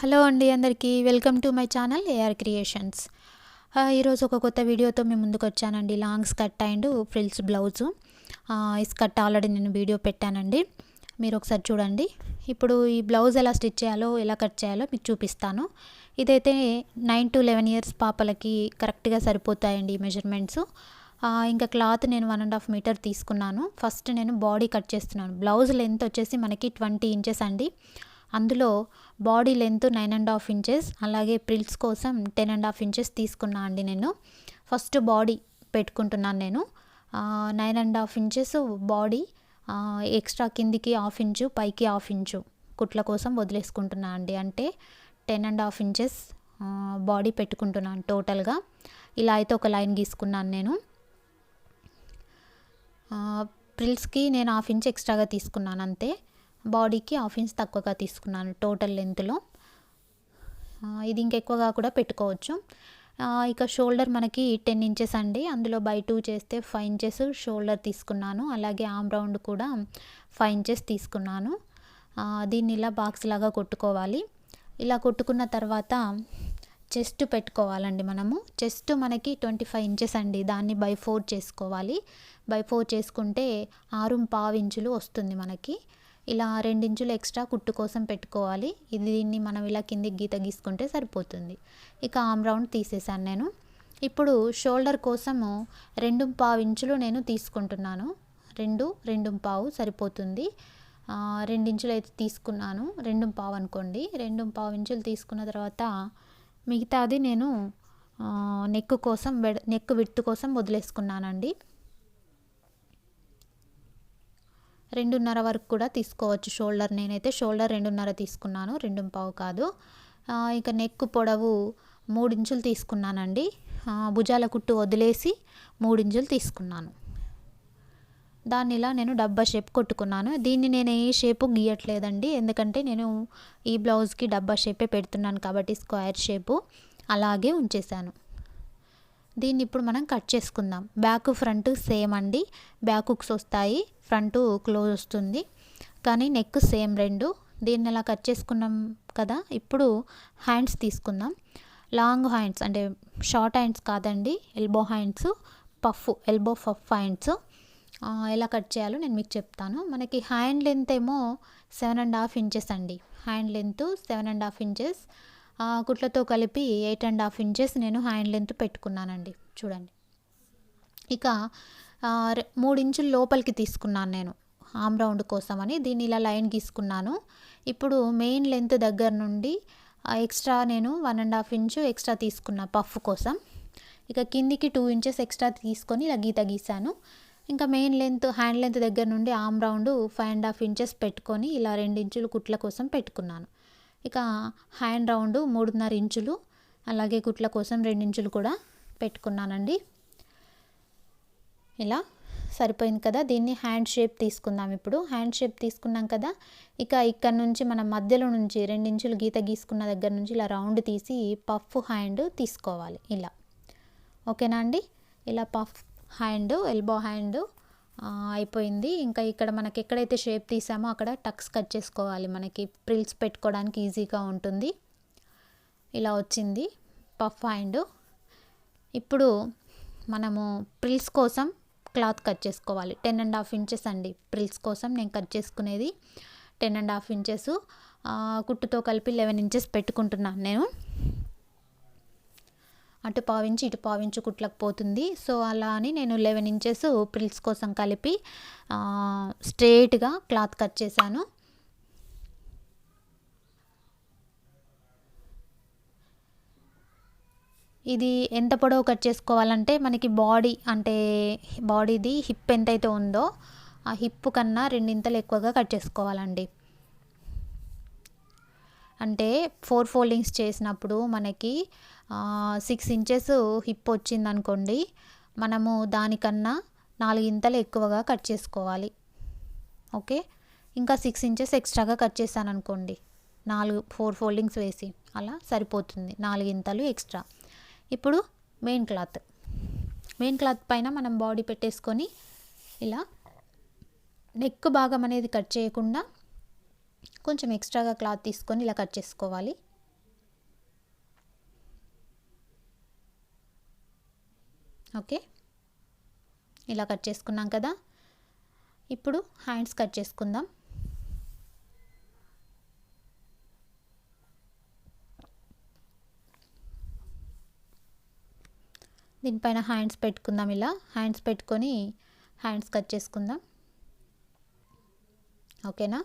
Hello అండి అందరికీ. Welcome to my channel AR creations ఈరోజు ఒక కొత్త వీడియోతో మేము ముందుకు వచ్చానండి. Long skirt and frills blouse. ఈ స్కర్ట్ ఆల్రెడీ నేను వీడియో పెట్టానండి. మీరు ఒకసారి చూడండి. ఇప్పుడు ఈ బ్లౌజ్ ఎలా స్టిచ్ చేయాలో ఎలా కట్ చేయాలో మీకు చూపిస్తాను. ఇదైతే నైన్ టు లెవెన్ ఇయర్స్ పాపలకి కరెక్ట్గా సరిపోతాయండి ఈ మెజర్మెంట్స్. ఇంకా క్లాత్ నేను వన్ అండ్ హాఫ్ మీటర్ తీసుకున్నాను. ఫస్ట్ నేను బాడీ కట్ చేస్తున్నాను. బ్లౌజ్ లెంత్ వచ్చేసి మనకి ట్వంటీ ఇంచెస్ అండి. అందులో body length nine and half inches అలాగే ప్రిల్స్ కోసం టెన్ అండ్ హాఫ్ ఇంచెస్ తీసుకున్నా అండి నేను. ఫస్ట్ బాడీ పెట్టుకుంటున్నాను నేను. Nine and half inches body extra కిందికి హాఫ్ ఇంచు పైకి హాఫ్ ఇంచు కుట్ల కోసం వదిలేసుకుంటున్నా అండి. అంటే ten and half inches body పెట్టుకుంటున్నాను టోటల్గా. ఇలా అయితే ఒక లైన్ గీసుకున్నాను నేను. ప్రిల్స్కి నేను హాఫ్ ఇంచ్ ఎక్స్ట్రాగా తీసుకున్నాను అంతే. బాడీకి హాఫ్ ఇంచ్ తక్కువగా తీసుకున్నాను టోటల్ లెంత్లో. ఇది ఇంకెక్కువగా కూడా పెట్టుకోవచ్చు. ఇక షోల్డర్ మనకి టెన్ ఇంచెస్ అండి. అందులో బై టూ చేస్తే ఫైవ్ ఇంచెస్ షోల్డర్ తీసుకున్నాను. అలాగే ఆమ్ రౌండ్ కూడా ఫైవ్ ఇంచెస్ తీసుకున్నాను. దీన్ని ఇలా బాక్స్ లాగా కొట్టుకోవాలి. ఇలా కొట్టుకున్న తర్వాత చెస్ట్ పెట్టుకోవాలండి మనము. చెస్ట్ మనకి ట్వంటీ ఫైవ్ ఇంచెస్ అండి. దాన్ని బై ఫోర్ చేసుకోవాలి. బై ఫోర్ చేసుకుంటే ఆరు పావు ఇంచులు వస్తుంది మనకి. ఇలా రెండించులు ఎక్స్ట్రా కుట్టు కోసం పెట్టుకోవాలి. ఇది దీన్ని మనం ఇలా కిందికి గీత గీసుకుంటే సరిపోతుంది. ఇక ఆమ్ రౌండ్ తీసేసాను నేను. ఇప్పుడు షోల్డర్ కోసము రెండు పావు ఇంచులు నేను తీసుకుంటున్నాను. రెండు రెండు పావు సరిపోతుంది. రెండించులు అయితే తీసుకున్నాను. రెండు పావు అనుకోండి. రెండు పావు ఇంచులు తీసుకున్న తర్వాత మిగతాది నేను నెక్ కోసం వెడ నెక్ విడ్త్ కోసం వదిలేసుకున్నానండి. రెండున్నర వరకు కూడా తీసుకోవచ్చు షోల్డర్. నేనైతే షోల్డర్ రెండున్నర తీసుకున్నాను రెండు పావు కాదు. ఇక నెక్ పొడవు మూడించులు తీసుకున్నానండి. భుజాల కుట్టు వదిలేసి మూడించులు తీసుకున్నాను. దాన్ని ఇలా నేను డబ్బా షేప్ కొట్టుకున్నాను. దీన్ని నేను ఏ షేపు గీయట్లేదండి. ఎందుకంటే నేను ఈ బ్లౌజ్కి డబ్బా షేపే పెడుతున్నాను కాబట్టి స్క్వేర్ షేపు అలాగే ఉంచేశాను. దీన్ని ఇప్పుడు మనం కట్ చేసుకుందాం. బ్యాక్ ఫ్రంట్ సేమ్ అండి. బ్యాక్ హుక్స్ వస్తాయి ఫ్రంట్ క్లోజ్ వస్తుంది. కానీ నెక్ సేమ్ రెండు. దీన్ని అలా కట్ చేసుకున్నాం కదా ఇప్పుడు హ్యాండ్స్ తీసుకుందాం. లాంగ్ హ్యాండ్స్ అంటే షార్ట్ హ్యాండ్స్ కాదండి elbow hands puff elbow puff hands. ఎలా కట్ చేయాలో నేను మీకు చెప్తాను. మనకి హ్యాండ్ లెంత్ ఏమో సెవెన్ అండ్ హాఫ్ ఇంచెస్ అండి. Hand length seven and half inches. కుట్లతో కలిపి ఎయిట్ అండ్ హాఫ్ ఇంచెస్ నేను హ్యాండ్ లెంత్ పెట్టుకున్నానండి. చూడండి. ఇక రె- మూడు ఇంచులు లోపలికి తీసుకున్నాను నేను. ఆమ్ రౌండ్ కోసం అని దీన్ని ఇలా లైన్ గీసుకున్నాను. ఇప్పుడు మెయిన్ లెంత్ దగ్గర నుండి ఎక్స్ట్రా నేను one and half inch extra తీసుకున్న పఫ్ కోసం. ఇక కిందికి టూ ఇంచెస్ ఎక్స్ట్రా తీసుకొని ఇలా గీత గీసాను. ఇంకా మెయిన్ లెంత్ హ్యాండ్ లెంత్ దగ్గర నుండి arm round five and half inches పెట్టుకొని ఇలా రెండు ఇంచులు కుట్ల కోసం పెట్టుకున్నాను. ఇక హ్యాండ్ రౌండ్ మూడున్నర ఇంచులు అలాగే కుట్ల కోసం రెండు ఇంచులు కూడా పెట్టుకున్నానండి. ఇలా సరిపోయింది కదా దీన్ని హ్యాండ్ షేప్ తీసుకుందాం ఇప్పుడు. హ్యాండ్ షేప్ తీసుకున్నాం కదా ఇక ఇక్కడ నుంచి మనం మధ్యలో నుంచి రెండించులు గీత గీసుకున్న దగ్గర నుంచి ఇలా రౌండ్ తీసి పఫ్ హ్యాండ్ తీసుకోవాలి ఇలా. ఓకేనా అండి? ఇలా పఫ్ హ్యాండ్ ఎల్బో హ్యాండ్ అయిపోయింది. ఇంకా ఇక్కడ మనకి ఎక్కడైతే షేప్ తీసామో అక్కడ టక్స్ కట్ చేసుకోవాలి. మనకి ప్రిల్స్ పెట్టుకోవడానికి ఈజీగా ఉంటుంది. ఇలా వచ్చింది. పఫ్ హ్యాండ్ ఇప్పుడు మనము ప్రిల్స్ కోసం క్లాత్ కట్ చేసుకోవాలి. టెన్ అండ్ హాఫ్ ఇంచెస్ అండి ప్రిల్స్ కోసం నేను కట్ చేసుకునేది. టెన్ అండ్ హాఫ్ ఇంచెస్ కుట్టుతో కలిపి లెవెన్ ఇంచెస్ పెట్టుకుంటున్నాను నేను. అటు పావించి ఇటు పావించి కుట్లకు పోతుంది. సో అలా అని నేను లెవెన్ ఇంచెస్ ప్రిల్స్ కోసం కలిపి స్ట్రేట్గా క్లాత్ కట్ చేశాను. ఇది ఎంత పొడవు కట్ చేసుకోవాలంటే మనకి బాడీ అంటే బాడీది హిప్ ఎంతైతే ఉందో ఆ హిప్ కన్నా రెండింతలు ఎక్కువగా కట్ చేసుకోవాలండి. అంటే ఫోర్ ఫోల్డింగ్స్ చేసినప్పుడు మనకి సిక్స్ ఇంచెస్ హిప్ వచ్చింది అనుకోండి మనము దానికన్నా నాలుగింతలు ఎక్కువగా కట్ చేసుకోవాలి. ఓకే? ఇంకా సిక్స్ ఇంచెస్ ఎక్స్ట్రాగా కట్ చేశాను అనుకోండి నాలుగు ఫోర్ ఫోల్డింగ్స్ వేసి అలా సరిపోతుంది నాలుగింతలు ఎక్స్ట్రా ఇప్పుడు మెయిన్ క్లాత్ మెయిన్ క్లాత్ పైన మనం బాడీ పెట్టేసుకొని ఇలా నెక్ భాగం అనేది కట్ చేయకుండా కొంచెం ఎక్స్ట్రాగా క్లాత్ తీసుకొని ఇలా కట్ చేసుకోవాలి. ఓకే. ఇలా కట్ చేసుకున్నాం కదా. ఇప్పుడు హ్యాండ్స్ కట్ చేసుకుందాం. దీనిపైన హ్యాండ్స్ పెట్టుకుందాం ఇలా. హ్యాండ్స్ పెట్టుకొని హ్యాండ్స్ కట్ చేసుకుందాం. ఓకేనా?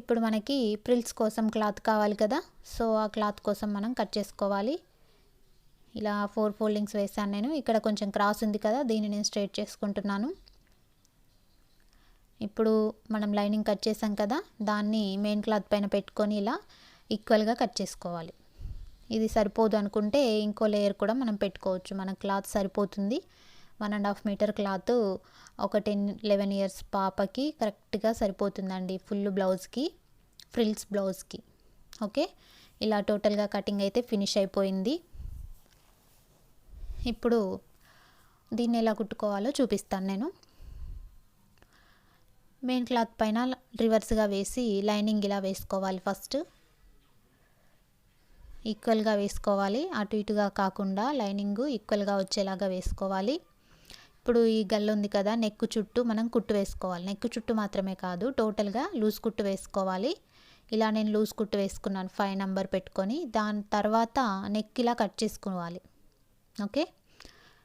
ఇప్పుడు మనకి ప్రిల్స్ కోసం క్లాత్ కావాలి కదా. సో ఆ క్లాత్ కోసం మనం కట్ చేసుకోవాలి. ఇలా ఫోర్ ఫోల్డింగ్స్ వేసాను నేను. ఇక్కడ కొంచెం క్రాస్ ఉంది కదా దీన్ని నేను స్ట్రైట్ చేసుకుంటున్నాను. ఇప్పుడు మనం లైనింగ్ కట్ చేసాం కదా దాన్ని మెయిన్ క్లాత్ పైన పెట్టుకొని ఇలా ఈక్వల్గా కట్ చేసుకోవాలి. ఇది సరిపోదు అనుకుంటే ఇంకో లేయర్ కూడా మనం పెట్టుకోవచ్చు. మన క్లాత్ సరిపోతుంది. One and half meter cloth ఒక టెన్ లెవెన్ ఇయర్స్ పాపకి కరెక్ట్గా సరిపోతుందండి ఫుల్ బ్లౌజ్కి ఫ్రిల్స్ బ్లౌజ్కి. ఓకే? ఇలా టోటల్గా కటింగ్ అయితే ఫినిష్ అయిపోయింది. ఇప్పుడు దీన్ని ఎలా కుట్టుకోవాలో చూపిస్తాను నేను. మెయిన్ క్లాత్ పైన రివర్స్గా వేసి లైనింగ్ ఇలా వేసుకోవాలి ఫస్ట్. ఈక్వల్గా వేసుకోవాలి. అటు ఇటుగా కాకుండా లైనింగ్ ఈక్వల్గా వచ్చేలాగా వేసుకోవాలి. ఇప్పుడు ఈ గల్ల ఉంది కదా నెక్ చుట్టూ మనం కుట్టు వేసుకోవాలి. నెక్ చుట్టూ మాత్రమే కాదు టోటల్గా లూజ్ కుట్టు వేసుకోవాలి. ఇలా నేను లూజ్ కుట్టు వేసుకున్నాను ఫైవ్ నెంబర్ పెట్టుకొని. దాని తర్వాత నెక్ ఇలా కట్ చేసుకోవాలి. ఓకే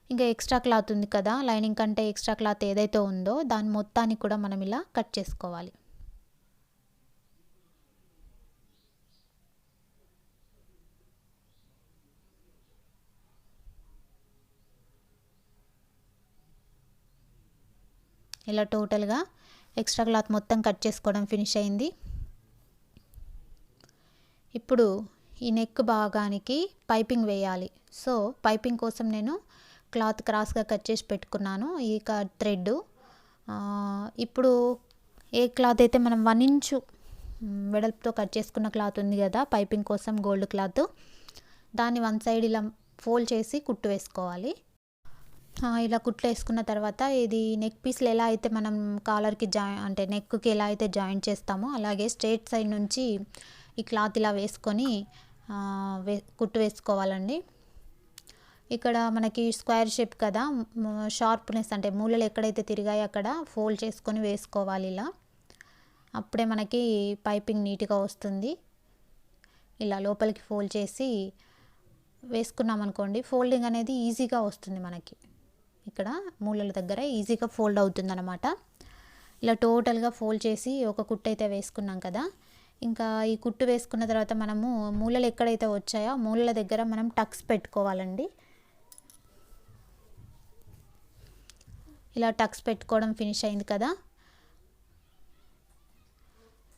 ఇంకా ఎక్స్ట్రా క్లాత్ ఉంది కదా లైనింగ్ కంటే ఎక్స్ట్రా క్లాత్ ఏదైతే ఉందో దాని మొత్తాన్ని కూడా మనం ఇలా కట్ చేసుకోవాలి. ఇలా టోటల్గా ఎక్స్ట్రా క్లాత్ మొత్తం కట్ చేసుకోవడం ఫినిష్ అయింది. ఇప్పుడు ఈ నెక్ భాగానికి పైపింగ్ వేయాలి. సో పైపింగ్ కోసం నేను క్లాత్ క్రాస్గా కట్ చేసి పెట్టుకున్నాను ఈ థ్రెడ్ ఇప్పుడు ఏ క్లాత్ అయితే మనం వన్ ఇంచు వెడల్పుతో కట్ చేసుకున్న క్లాత్ ఉంది కదా పైపింగ్ కోసం గోల్డ్ క్లాత్ దాన్ని వన్ సైడ్ ఇలా ఫోల్డ్ చేసి కుట్టు వేసుకోవాలి. ఇలా కుట్లు వేసుకున్న తర్వాత ఇది నెక్ పీస్లు ఎలా అయితే మనం కాలర్కి జాయిన్ అంటే నెక్కి ఎలా అయితే జాయిన్ చేస్తామో అలాగే స్ట్రేట్ సైడ్ నుంచి ఈ క్లాత్ ఇలా వేసుకొని వే కుట్టు వేసుకోవాలండి. ఇక్కడ మనకి స్క్వేర్ షేప్ కదా షార్ప్నెస్ అంటే మూలలు ఎక్కడైతే తిరిగాయో అక్కడ ఫోల్డ్ చేసుకొని వేసుకోవాలి ఇలా. అప్పుడే మనకి పైపింగ్ నీట్గా వస్తుంది. ఇలా లోపలికి ఫోల్డ్ చేసి వేసుకున్నాం అనుకోండి ఫోల్డింగ్ అనేది ఈజీగా వస్తుంది మనకి. ఇక్కడ మూలల దగ్గర ఈజీగా ఫోల్డ్ అవుతుంది అనమాట ఇలా టోటల్గా ఫోల్డ్ చేసి ఒక కుట్టు అయితే వేసుకున్నాం కదా. ఇంకా ఈ కుట్టు వేసుకున్న తర్వాత మనము మూలలు ఎక్కడైతే వచ్చాయో మూలల దగ్గర మనం టక్స్ పెట్టుకోవాలండి. ఇలా టక్స్ పెట్టుకోవడం ఫినిష్ అయింది కదా.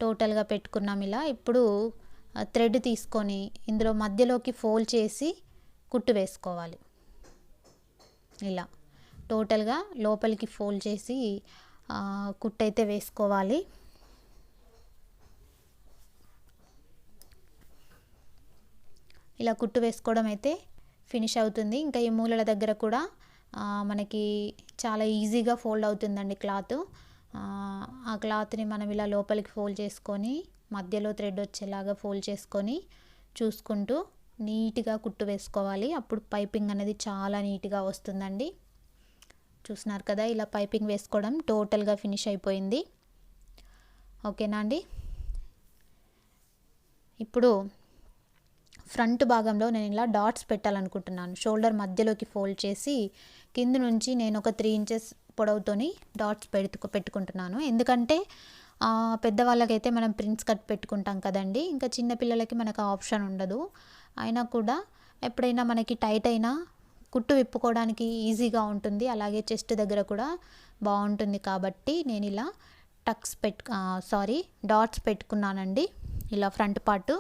టోటల్గా పెట్టుకున్నాం ఇలా. ఇప్పుడు థ్రెడ్ తీసుకొని ఇందులో మధ్యలోకి ఫోల్డ్ చేసి కుట్టు వేసుకోవాలి. ఇలా. టోటల్గా లోపలికి ఫోల్డ్ చేసి కుట్టయితే వేసుకోవాలి. ఇలా కుట్టు వేసుకోవడం అయితే ఫినిష్ అవుతుంది. ఇంకా ఈ మూలల దగ్గర కూడా మనకి చాలా ఈజీగా ఫోల్డ్ అవుతుందండి క్లాత్. ఆ క్లాత్ని మనం ఇలా లోపలికి ఫోల్డ్ చేసుకొని మధ్యలో థ్రెడ్ వచ్చేలాగా ఫోల్డ్ చేసుకొని చూసుకుంటూ నీట్గా కుట్టు వేసుకోవాలి. అప్పుడు పైపింగ్ అనేది చాలా నీట్గా వస్తుందండి. చూస్తున్నారు కదా ఇలా పైపింగ్ వేసుకోవడం టోటల్గా ఫినిష్ అయిపోయింది. ఓకేనా అండి? ఇప్పుడు ఫ్రంట్ భాగంలో నేను ఇలా డాట్స్ పెట్టాలనుకుంటున్నాను. షోల్డర్ మధ్యలోకి ఫోల్డ్ చేసి కింద నుంచి నేను ఒక త్రీ ఇంచెస్ పొడవుతోని డాట్స్ పెడుతు పెట్టుకుంటున్నాను. ఎందుకంటే పెద్దవాళ్ళకైతే మనం ప్రింట్స్ కట్ పెట్టుకుంటాం కదండి. ఇంకా చిన్నపిల్లలకి మనకు ఆప్షన్ ఉండదు. అయినా కూడా ఎప్పుడైనా మనకి టైట్ అయినా కుట్టు విప్పుకోవడానికి ఈజీగా ఉంటుంది. అలాగే చెస్ట్ దగ్గర కూడా బాగుంటుంది కాబట్టి నేను ఇలా టక్స్ పెట్టు సారీ డాట్స్ పెట్టుకున్నానండి. ఇలా ఫ్రంట్ పార్ట్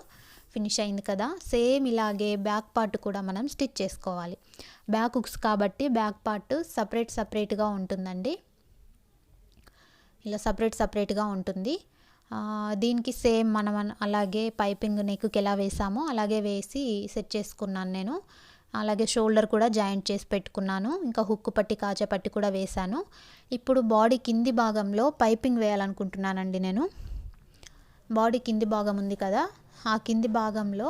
ఫినిష్ అయింది కదా. సేమ్ ఇలాగే బ్యాక్ పార్ట్ కూడా మనం స్టిచ్ చేసుకోవాలి. బ్యాక్ హుక్స్ కాబట్టి బ్యాక్ పార్ట్ సపరేట్ సపరేట్గా ఉంటుందండి. ఇలా సపరేట్ సపరేట్గా ఉంటుంది. దీనికి సేమ్ మనం అలాగే పైపింగ్ నెక్కి ఎలా వేసామో అలాగే వేసి సెట్ చేసుకున్నాను నేను. అలాగే షోల్డర్ కూడా జాయింట్ చేసి పెట్టుకున్నాను. ఇంకా హుక్కు పట్టి కాచే పట్టి కూడా వేశాను. ఇప్పుడు బాడీ కింది భాగంలో పైపింగ్ వేయాలనుకుంటున్నానండి నేను. బాడీ కింది భాగం ఉంది కదా ఆ కింది భాగంలో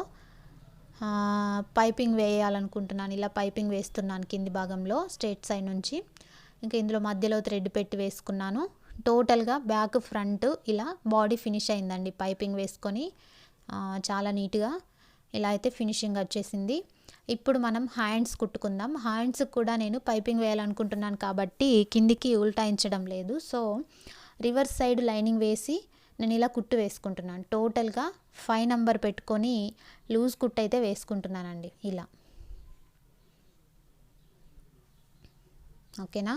పైపింగ్ వేయాలనుకుంటున్నాను. ఇలా పైపింగ్ వేస్తున్నాను కింది భాగంలో స్ట్రేట్ సైడ్ నుంచి. ఇంకా ఇందులో మధ్యలో థ్రెడ్ పెట్టి వేసుకున్నాను. టోటల్గా బ్యాక్ ఫ్రంట్ ఇలా బాడీ ఫినిష్ అయిందండి పైపింగ్ వేసుకొని. చాలా నీట్గా ఇలా అయితే ఫినిషింగ్ వచ్చేసింది. ఇప్పుడు మనం హ్యాండ్స్ కుట్టుకుందాం. హ్యాండ్స్ కూడా నేను పైపింగ్ వేయాలనుకుంటున్నాను కాబట్టి కిందికి ఉల్టాయించడం లేదు. సో రివర్స్ సైడ్ లైనింగ్ వేసి నేను ఇలా కుట్టు వేసుకుంటున్నాను. టోటల్గా ఫైవ్ నెంబర్ పెట్టుకొని లూజ్ కుట్టు అయితే వేసుకుంటున్నానండి. ఇలా. ఓకేనా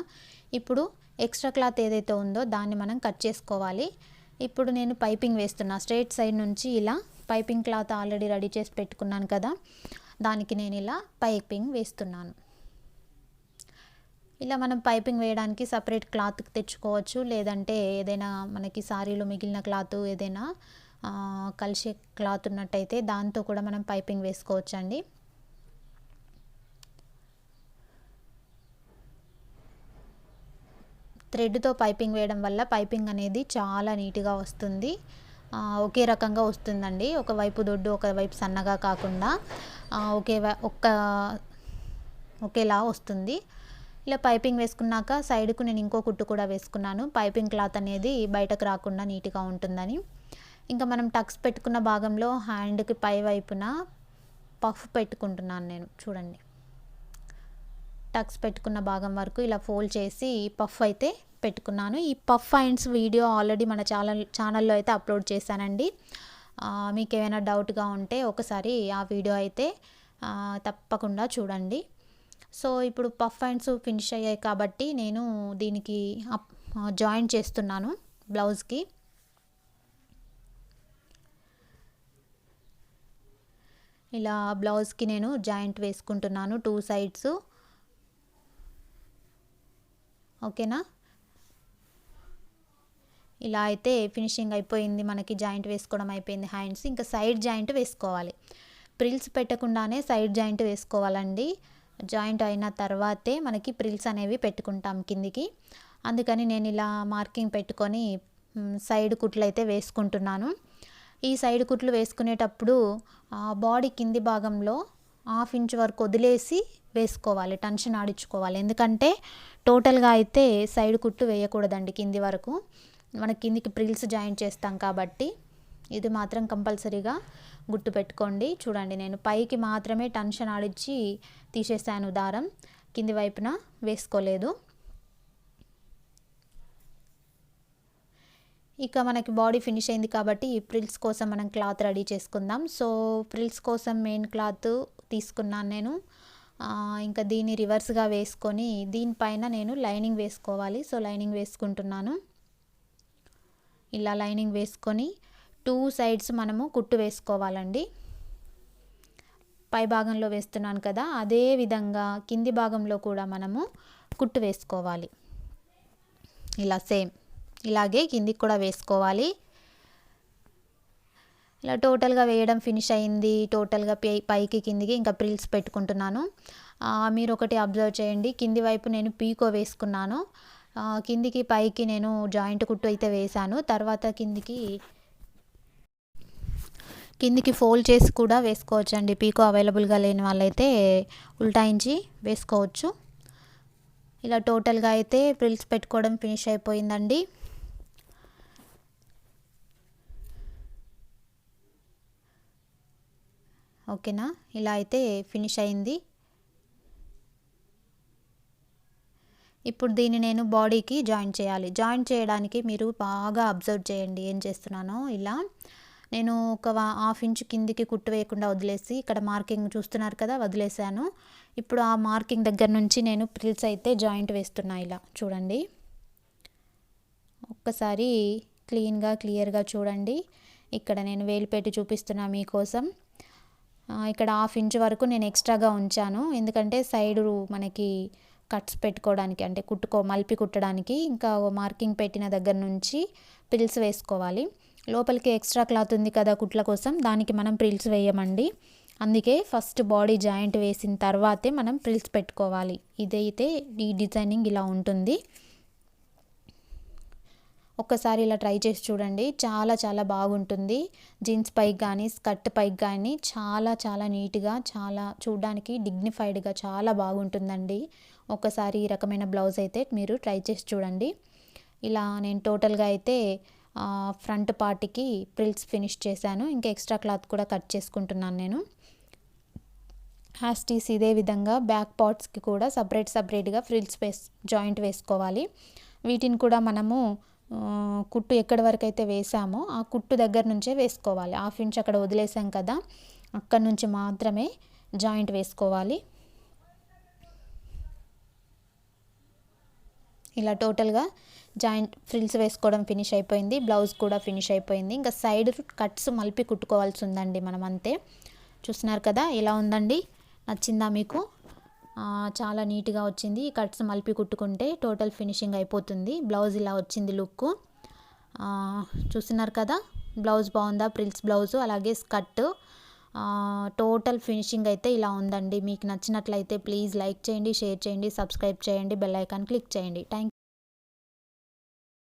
ఇప్పుడు ఎక్స్ట్రా క్లాత్ ఏదైతే ఉందో దాన్ని మనం కట్ చేసుకోవాలి. ఇప్పుడు నేను పైపింగ్ వేస్తున్నా. స్ట్రైట్ సైడ్ నుంచి ఇలా పైపింగ్ క్లాత్ ఆల్రెడీ రెడీ చేసి పెట్టుకున్నాను కదా దానికి నేను ఇలా పైపింగ్ వేస్తున్నాను. ఇలా మనం పైపింగ్ వేయడానికి సపరేట్ క్లాత్ తెచ్చుకోవచ్చు లేదంటే ఏదైనా మనకి సారీలో మిగిలిన క్లాత్ ఏదైనా కలిసే క్లాత్ ఉన్నట్టయితే దాంతో కూడా మనం పైపింగ్ వేసుకోవచ్చు అండి థ్రెడ్తో పైపింగ్ వేయడం వల్ల పైపింగ్ అనేది చాలా నీట్గా వస్తుంది. ఒకే రకంగా వస్తుందండి. ఒకవైపు దొడ్డు ఒకవైపు సన్నగా కాకుండా ఒకే ఒక్క ఒకేలా వస్తుంది. ఇలా పైపింగ్ వేసుకున్నాక సైడ్కు నేను ఇంకో కుట్టు కూడా వేసుకున్నాను. పైపింగ్ క్లాత్ అనేది బయటకు రాకుండా నీట్గా ఉంటుందని. ఇంకా మనం టక్స్ పెట్టుకున్న భాగంలో హ్యాండ్కి పై వైపున పఫ్ పెట్టుకుంటున్నాను నేను. చూడండి. టక్స్ పెట్టుకున్న భాగం వరకు ఇలా ఫోల్డ్ చేసి పఫ్ అయితే పెట్టుకున్నాను. ఈ పఫ్ ఫైండ్స్ వీడియో ఆల్రెడీ మన ఛానల్ ఛానల్లో అయితే అప్లోడ్ చేశానండి. మీకు ఏమైనా డౌట్గా ఉంటే ఒకసారి ఆ వీడియో అయితే తప్పకుండా చూడండి. సో ఇప్పుడు పఫ్ ఫైండ్స్ ఫినిష్ అయ్యాయి కాబట్టి నేను దీనికి జాయిన్ చేస్తున్నాను బ్లౌజ్కి. ఇలా బ్లౌజ్కి నేను జాయింట్ వేసుకుంటున్నాను టూ సైడ్స్. ఓకేనా? ఇలా అయితే ఫినిషింగ్ అయిపోయింది. మనకి జాయింట్ వేసుకోవడం అయిపోయింది హ్యాండ్స్. ఇంకా సైడ్ జాయింట్ వేసుకోవాలి. ప్రిల్స్ పెట్టకుండానే సైడ్ జాయింట్ వేసుకోవాలండి. జాయింట్ అయిన తర్వాతే మనకి ప్రిల్స్ అనేవి పెట్టుకుంటాం కిందికి. అందుకని నేను ఇలా మార్కింగ్ పెట్టుకొని సైడ్ కుట్లు అయితే వేసుకుంటున్నాను. ఈ సైడ్ కుట్లు వేసుకునేటప్పుడు బాడీ కింది భాగంలో హాఫ్ ఇంచ్ వరకు వదిలేసి వేసుకోవాలి టెన్షన్ ఆడించుకోవాలి. ఎందుకంటే టోటల్గా అయితే సైడ్ కుట్టు వేయకూడదండి కింది వరకు. మన కిందికి ప్రిల్స్ జాయిన్ చేస్తాం కాబట్టి ఇది మాత్రం కంపల్సరీగా గుర్తు పెట్టుకోండి. చూడండి నేను పైకి మాత్రమే టెన్షన్ ఆడించి తీసేసాను దారం కింది వైపున వేసుకోలేదు. ఇక మనకి బాడీ ఫినిష్ అయింది కాబట్టి ఈ ప్రిల్స్ కోసం మనం క్లాత్ రెడీ చేసుకుందాం. సో ప్రిల్స్ కోసం మెయిన్ క్లాత్ తీసుకున్నాను నేను. ఇంకా దీన్ని రివర్స్గా వేసుకొని దీనిపైన నేను లైనింగ్ వేసుకోవాలి. సో లైనింగ్ వేసుకుంటున్నాను. ఇలా లైనింగ్ వేసుకొని టూ సైడ్స్ మనము కుట్టు వేసుకోవాలండి. పై భాగంలో వేస్తున్నాను కదా అదే విధంగా కింది భాగంలో కూడా మనము కుట్టు వేసుకోవాలి. ఇలా సేమ్. ఇలాగే కిందికి కూడా వేసుకోవాలి. ఇలా టోటల్గా వేయడం ఫినిష్ అయింది. టోటల్గా పై పైకి కిందికి ఇంకా ప్రిల్స్ పెట్టుకుంటున్నాను. మీరు ఒకటి అబ్జర్వ్ చేయండి. కింది వైపు నేను పీకో వేసుకున్నాను. కిందికి పైకి నేను జాయింట్ కుట్టు అయితే వేశాను. తర్వాత కిందికి కిందికి ఫోల్డ్ చేసి కూడా వేసుకోవచ్చు అండి పీకో అవైలబుల్గా లేని వాళ్ళైతే ఉల్టాయించి వేసుకోవచ్చు. ఇలా టోటల్గా అయితే ప్రిల్స్ పెట్టుకోవడం ఫినిష్ అయిపోయిందండి. ఓకేనా? ఇలా అయితే ఫినిష్ అయింది. ఇప్పుడు దీన్ని నేను బాడీకి జాయిన్ చేయాలి. జాయిన్ చేయడానికి మీరు బాగా అబ్జర్వ్ చేయండి. ఏం చేస్తున్నానో ఇలా. నేను ఒక హాఫ్ ఇంచ్ కిందికి కుట్టు వేయకుండా వదిలేసి ఇక్కడ మార్కింగ్ చూస్తున్నారు కదా వదిలేసాను ఇప్పుడు ఆ మార్కింగ్ దగ్గర నుంచి నేను ప్రిల్స్ అయితే జాయింట్ వేస్తున్నా ఇలా. చూడండి. ఒక్కసారి క్లీన్గా క్లియర్గా చూడండి. ఇక్కడ నేను వేలు పెట్టి చూపిస్తున్నా మీకోసం. ఇక్కడ హాఫ్ ఇంచ్ వరకు నేను ఎక్స్ట్రాగా ఉంచాను. ఎందుకంటే సైడు మనకి కట్స్ పెట్టుకోవడానికి అంటే కుట్టుకో మలిపి కుట్టడానికి ఇంకా మార్కింగ్ పెట్టిన దగ్గర నుంచి ప్రిల్స్ వేసుకోవాలి. లోపలికి ఎక్స్ట్రా క్లాత్ ఉంది కదా కుట్ల కోసం దానికి మనం ప్రిల్స్ వేయమండి. అందుకే ఫస్ట్ బాడీ జాయింట్ వేసిన తర్వాతే మనం ప్రిల్స్ పెట్టుకోవాలి. ఇదైతే ఈ డిజైనింగ్ ఇలా ఉంటుంది. ఒక్కసారి ఇలా ట్రై చేసి చూడండి. చాలా చాలా బాగుంటుంది. జీన్స్ పైకి కానీ స్కర్ట్ పైకి కానీ చాలా చాలా నీట్గా చాలా చూడడానికి డిగ్నిఫైడ్గా చాలా బాగుంటుందండి. ఒకసారి ఈ రకమైన బ్లౌజ్ అయితే మీరు ట్రై చేసి చూడండి. ఇలా నేను టోటల్గా అయితే ఫ్రంట్ పార్ట్కి ప్రిల్స్ ఫినిష్ చేశాను. ఇంకా ఎక్స్ట్రా క్లాత్ కూడా కట్ చేసుకుంటున్నాను నేను. హ్యాస్టీస్ ఇదే విధంగా బ్యాక్ పార్ట్స్కి కూడా సపరేట్ సపరేట్గా ఫ్రిల్స్ వేస్ జాయింట్ వేసుకోవాలి. వీటిని కూడా మనము కుట్టు ఎక్కడి వరకు అయితే వేసామో ఆ కుట్టు దగ్గర నుంచే వేసుకోవాలి. హాఫ్ ఇంచ్ అక్కడ వదిలేసాం కదా అక్కడ నుంచి మాత్రమే జాయింట్ వేసుకోవాలి. ఇలా టోటల్గా జాయింట్ ఫ్రిల్స్ వేసుకోవడం ఫినిష్ అయిపోయింది బ్లౌజ్ కూడా ఫినిష్ అయిపోయింది. ఇంకా సైడ్ కట్స్ మలిపి కుట్టుకోవాల్సి ఉందండి మనం అంతే చూస్తున్నారు కదా ఇలా ఉందండి? నచ్చిందా మీకు? చాలా నీట్గా వచ్చింది. ఈ కట్స్ మలిపి కుట్టుకుంటే టోటల్ ఫినిషింగ్ అయిపోతుంది. బ్లౌజ్ ఇలా వచ్చింది లుక్ చూస్తున్నారు కదా? బ్లౌజ్ బాగుందా? ప్రిల్స్ బ్లౌజు అలాగే స్కర్ట్. టోటల్ ఫినిషింగ్ అయితే ఇలా ఉందండి. మీకు నచ్చినట్లయితే ప్లీజ్ లైక్ చేయండి షేర్ చేయండి సబ్స్క్రైబ్ చేయండి బెల్ ఐకాన్ క్లిక్ చేయండి. థ్యాంక్